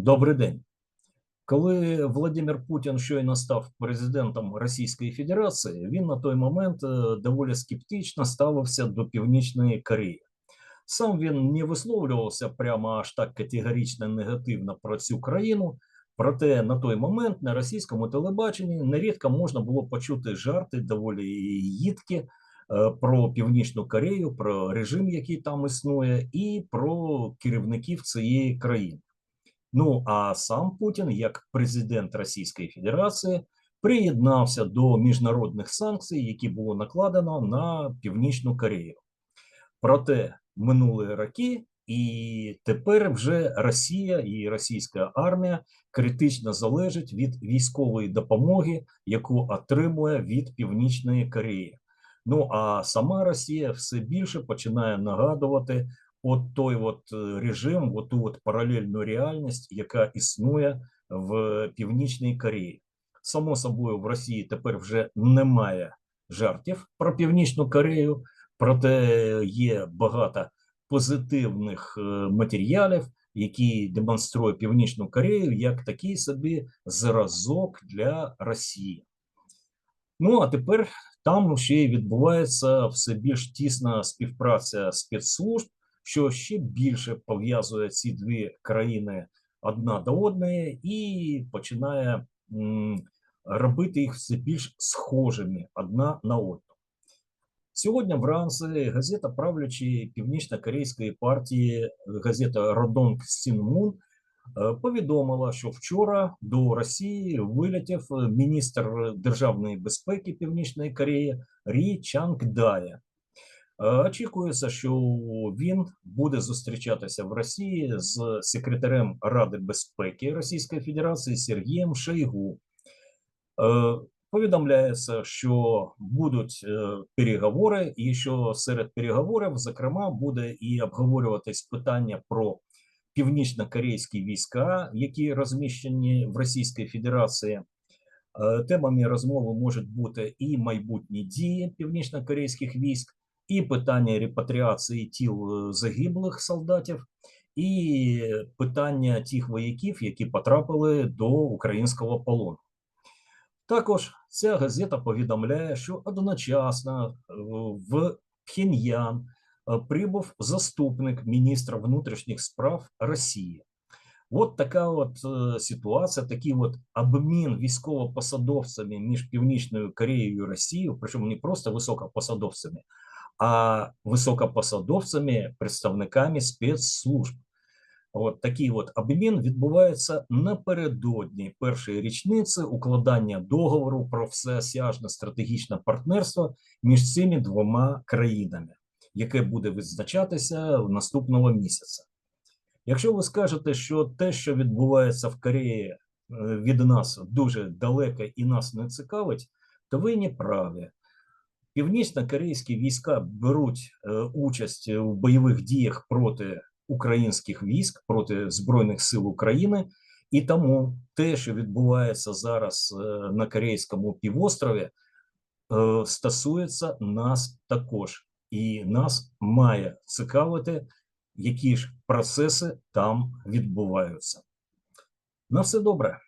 Добрий день. Коли Владимир Путін щойно став президентом Російської Федерації, він на той момент е, доволі скептично ставився до Північної Кореї. Сам він не висловлювався прямо аж так категорично негативно про цю країну. Проте на той момент на російському телебаченні нерідко можна було почути жарти доволі їдкі е, про Північну Корею, про режим, який там існує, і про керівників цієї країни. Ну а сам Путін, як президент Російської Федерації, приєднався до міжнародних санкцій, які було накладено на Північну Корею. Проте минули роки, і тепер вже Росія і російська армія критично залежать від військової допомоги, яку отримує від Північної Кореї. Ну а сама Росія все більше починає нагадувати от той от е, режим, от ту от паралельну реальність, яка існує в Північній Кореї. Само собою, в Росії тепер вже немає жартів про Північну Корею, проте є багато позитивних е, матеріалів, які демонструє Північну Корею як такий собі зразок для Росії. Ну а тепер там ще й відбувається все більш тісна співпраця спецслужб, що ще більше пов'язує ці дві країни одна до одної і починає робити їх все більш схожими одна на одну. Сьогодні вранці газета правлячої північно-корейської партії, газета Родонг Сінмун, е, повідомила, що вчора до Росії вилетів міністр державної безпеки Північної Кореї Рі Чанг Дая. Е, Очікується, що він буде зустрічатися в Росії з секретарем Ради безпеки Російської Федерації Сергієм Шойгу. Е, Повідомляється, що будуть е, переговори, і що серед переговорів, зокрема, буде і обговорюватись питання про північно-корейські війська, які розміщені в Російській Федерації. Темами розмови можуть бути і майбутні дії північно-корейських військ, і питання репатріації тіл е, загиблих солдатів, і питання тих вояків, які потрапили до українського полону. Також ця газета повідомляє, що одночасно е, в Пхеньян е, прибув заступник міністра внутрішніх справ Росії. От така от ситуація, такий от обмін військовопосадовцями між Північною Кореєю і Росією, причому не просто високопосадовцями, а високопосадовцями, представниками спецслужб. От такий от обмін відбувається напередодні першої річниці укладання договору про всеосяжне стратегічне партнерство між цими двома країнами, яке буде відзначатися в наступного місяця. Якщо ви скажете, що те, що відбувається в Кореї, е, від нас дуже далеко і нас не цікавить, то ви не праві. Північно-корейські війська беруть е, участь у бойових діях проти українських військ проти збройних сил України, і тому те, що відбувається зараз е, на Корейському півострові, е, стосується нас також, і нас має цікавити, які ж процеси там відбуваються. На все добре.